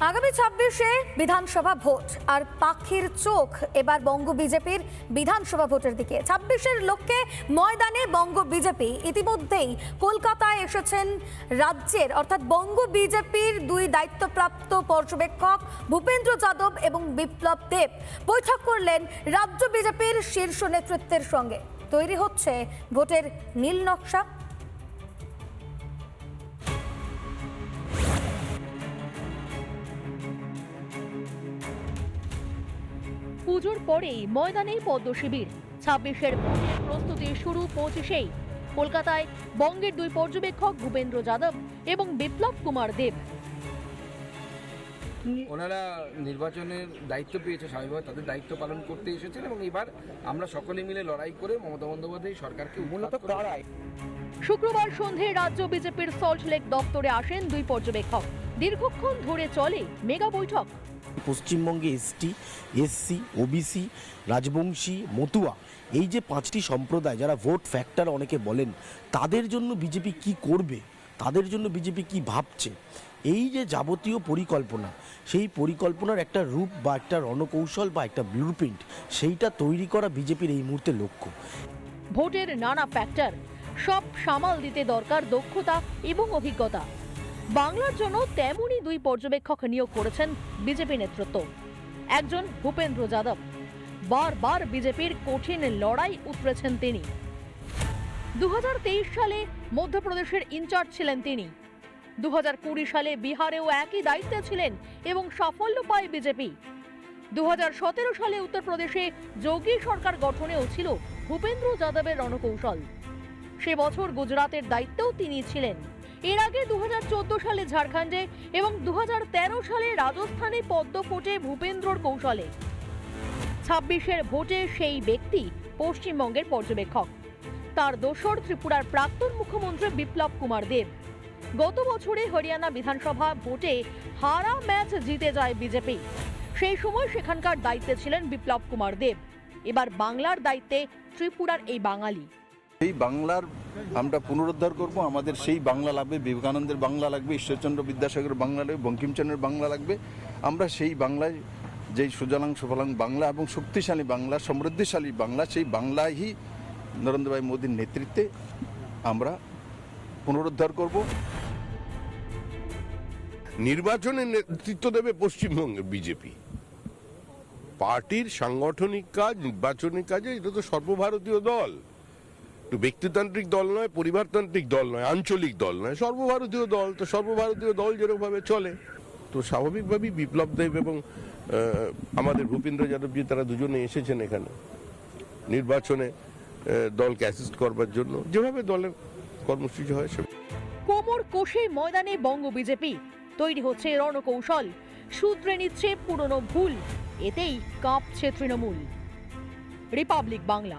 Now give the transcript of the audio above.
আগামী ছাব্বিশে বিধানসভা ভোট আর পাখির চোখ এবার বঙ্গ বিজেপির বিধানসভা ভোটের দিকে। ছাব্বিশের লক্ষ্যে ময়দানে বঙ্গ বিজেপি। ইতিমধ্যেই কলকাতায় এসেছেন রাজ্যের, অর্থাৎ বঙ্গ বিজেপির দুই দায়িত্বপ্রাপ্ত পর্যবেক্ষক ভূপেন্দ্র যাদব এবং বিপ্লব দেব। বৈঠক করলেন রাজ্য বিজেপির শীর্ষ নেতৃত্বের সঙ্গে। তৈরি হচ্ছে ভোটের নীল নকশা। পুজোর পরেই ময়দানেই পদ্ম শিবির ছাব্বিশের ভোটের প্রস্তুতি শুরু পঁচিশেই। কলকাতায় বঙ্গের দুই পর্যবেক্ষক ভূপেন্দ্র যাদব এবং বিপ্লব কুমার দেব। ওনারা নির্বাচনের দায়িত্ব পেয়েছে স্বাভাবিকভাবে তাদের দায়িত্ব পালন করতে এসেছেন এবং এবার আমরা সকলে মিলে লড়াই করে মমতা বন্দ্যোপাধ্যায় সরকারকে মূলত তারাই। শুক্রবার সন্ধে রাজ্য বিজেপির সল্ট লেক দপ্তরে আসেন দুই পর্যবেক্ষক। দীর্ঘক্ষণ ধরে চলে মেগা বৈঠক। পশ্চিমবঙ্গে ST, SC, OBC, Rajbanshi, Matua, এই যে পাঁচটি সম্প্রদায় যারা ভোট ফ্যাক্টর অনেকে বলেন, তাদের জন্য বিজেপি কি করবে? তাদের জন্য বিজেপি কি ভাবছে? এই যে যাবতীয় পরিকল্পনা, সেই পরিকল্পনার একটা রূপ বা একটা রণকৌশল বা একটা ব্লুপ্রিন্ট সেইটা তৈরি করা বিজেপির এই মুহূর্তে লক্ষ্য। ভোটের নানা ফ্যাক্টর সব সামাল দিতে দরকার দক্ষতা এবং অভিজ্ঞতা। বাংলার জন্য তেমনই দুই পর্যবেক্ষক নিয়োগ করেছেন বিজেপি নেতৃত্ব। একজন ভূপেন্দ্র যাদব। বারবার বিজেপির কঠিন লড়াই উতরেছেন তিনি। দু হাজার তেইশ সালে মধ্যপ্রদেশের ইনচার্জ ছিলেন তিনি। দু হাজার কুড়ি সালে বিহারেও একই দায়িত্বে ছিলেন এবং সাফল্য পায় বিজেপি। দু হাজার সতেরো সালে উত্তরপ্রদেশে যোগী সরকার গঠনেও ছিল ভূপেন্দ্র যাদবের রণকৌশল। সে বছর গুজরাতের দায়িত্বেও তিনি ছিলেন। এর আগে দু হাজার চোদ্দ সালে ঝাড়খণ্ডে এবং দু হাজার তেরো সালে রাজস্থানে পদ্ম ফোটে ভূপেন্দ্রর কৌশলে। ছাব্বিশের ভোটে সেই ব্যক্তি পশ্চিমবঙ্গের পর্যবেক্ষক। তার দোসর ত্রিপুরার প্রাক্তন মুখ্যমন্ত্রী বিপ্লব কুমার দেব। গত বছরে হরিয়ানা বিধানসভা ভোটে হারা ম্যাচ জিতে যায় বিজেপি। সেই সময় সেখানকার দায়িত্বে ছিলেন বিপ্লব কুমার দেব। এবার বাংলার দায়িত্বে ত্রিপুরার এই বাঙালি। সেই বাংলার আমরা পুনরুদ্ধার করব, আমাদের সেই বাংলা লাগবে, বিবেকানন্দের বাংলা লাগবে, ঈশ্বরচন্দ্র বিদ্যাসাগরের বাংলা লাগবে, বঙ্কিমচন্দ্রের বাংলা লাগবে। আমরা সেই বাংলায় যেই সুজলাং সুফলাং বাংলা এবং শক্তিশালী বাংলা, সমৃদ্ধিশালী বাংলা, সেই বাংলায়ই নরেন্দ্র ভাই মোদীর নেতৃত্বে আমরা পুনরুদ্ধার করব। নির্বাচনে নেতৃত্ব দেবে পশ্চিমবঙ্গের বিজেপি। পার্টির সাংগঠনিক কাজ, নির্বাচনী কাজে এটা তো সর্বভারতীয় দল। ব্যক্তিতান্ত্রিক দল নয়, পরিবারতান্ত্রিক দল নয়, আঞ্চলিক দল নয়। সর্বভারতীয় দল তো, সর্বভারতীয় দল যেরকমভাবে চলে, তো স্বাভাবিকভাবেই বিপ্লব দেব এবং আমাদের ভূপেন্দ্র যাদবজি, তারা দুজনে এসেছেন এখানে নির্বাচনে দলকে অ্যাসিস্ট করবার জন্য। যেভাবে দলের কর্মসূচি হয়, সে কোমর কোষে ময়দানে বঙ্গ বিজেপি। তৈরি হচ্ছে রণকৌশল। সূত্রে নিচ্ছে পুরনো ভুল। এতেই কাঁপছে তৃণমূল। রিপাবলিক বাংলা।